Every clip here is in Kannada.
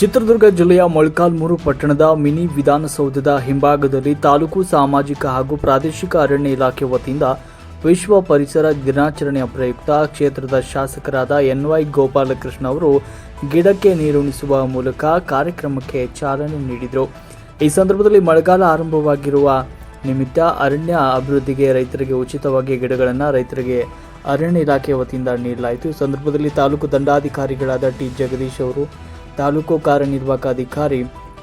ಚಿತ್ರದುರ್ಗ ಜಿಲ್ಲೆಯ ಮೊಳಕಾಲ್ಮೂರು ಪಟ್ಟಣದ ಮಿನಿ ವಿಧಾನಸೌಧದ ಹಿಂಭಾಗದಲ್ಲಿ ತಾಲೂಕು ಸಾಮಾಜಿಕ ಹಾಗೂ ಪ್ರಾದೇಶಿಕ ಅರಣ್ಯ ಇಲಾಖೆ ವತಿಯಿಂದ ವಿಶ್ವ ಪರಿಸರ ದಿನಾಚರಣೆಯ ಪ್ರಯುಕ್ತ ಕ್ಷೇತ್ರದ ಶಾಸಕರಾದ ಎನ್ವೈ ಗೋಪಾಲಕೃಷ್ಣ ಅವರು ಗಿಡಕ್ಕೆ ನೀರುಣಿಸುವ ಮೂಲಕ ಕಾರ್ಯಕ್ರಮಕ್ಕೆ ಚಾಲನೆ ನೀಡಿದರು. ಈ ಸಂದರ್ಭದಲ್ಲಿ ಮಳೆಗಾಲ ಆರಂಭವಾಗಿರುವ ನಿಮಿತ್ತ ಅರಣ್ಯ ಅಭಿವೃದ್ಧಿಗೆ ರೈತರಿಗೆ ಉಚಿತವಾಗಿ ಗಿಡಗಳನ್ನು ರೈತರಿಗೆ ಅರಣ್ಯ ಇಲಾಖೆ ವತಿಯಿಂದ ನೀಡಲಾಯಿತು. ಈ ಸಂದರ್ಭದಲ್ಲಿ ತಾಲೂಕು ದಂಡಾಧಿಕಾರಿಗಳಾದ ಟಿ ಜಗದೀಶ್ ಅವರು ತಾಲೂಕು ಕಾರ್ಯನಿರ್ವಾಹಕ ಅಧಿಕಾರಿ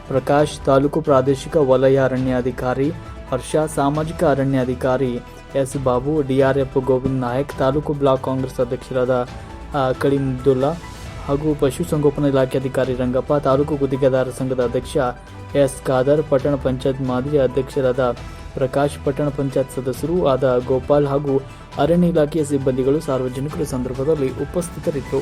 ಪ್ರಕಾಶ್ ತಾಲೂಕು ಪ್ರಾದೇಶಿಕ ವಲಯ ಅರಣ್ಯಾಧಿಕಾರಿ ಹರ್ಷ ಸಾಮಾಜಿಕ ಅರಣ್ಯಾಧಿಕಾರಿ S Babu DRF Govind Nayak taluk block Congress ಅಧ್ಯಕ್ಷರಾದ ಆ, ಅಬ್ದುಲ್ಲಾ ಹಾಗೂ ಪಶುಸಂಗೋಪನಾ ಇಲಾಖೆ ಅಧಿಕಾರಿ ರಂಗಪ್ಪ ತಾಲೂಕು ಗುತ್ತಿಗೆದಾರ ಸಂಘದ ಅಧ್ಯಕ್ಷ ಎಸ್ ಖಾದರ್ ಪಟ್ಟಣ ಪಂಚಾಯತ್ ಮಾದರಿ ಅಧ್ಯಕ್ಷರಾದ ಪ್ರಕಾಶ್ ಪಟ್ಟಣ ಪಂಚಾಯತ್ ಸದಸ್ಯರು ಆದ ಗೋಪಾಲ್ ಹಾಗೂ ಅರಣ್ಯ ಇಲಾಖೆಯ ಸಿಬ್ಬಂದಿಗಳು ಸಾರ್ವಜನಿಕರ ಸಂದರ್ಭದಲ್ಲಿ ಉಪಸ್ಥಿತರಿದ್ದರು.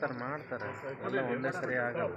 ಮಾಡ್ತಾರೆ ಮಾಡ್ತಾರೆ. ಎಲ್ಲ ಒಂದೇ ಸರಿ ಆಗಲ್ಲ.